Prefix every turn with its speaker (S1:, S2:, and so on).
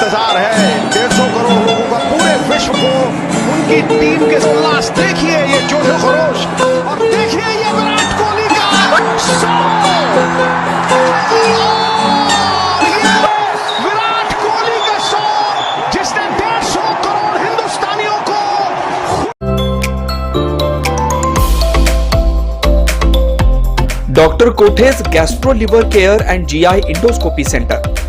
S1: इंतज़ार है। डेढ़ सौ करोड़ लोगों का पूरे विश्व को उनकी टीम के उल्लास देखिए ये जोशो खरोश और देखिए ये विराट कोहली का
S2: doctor कोठेज gastro liver care and G I endoscopy centre.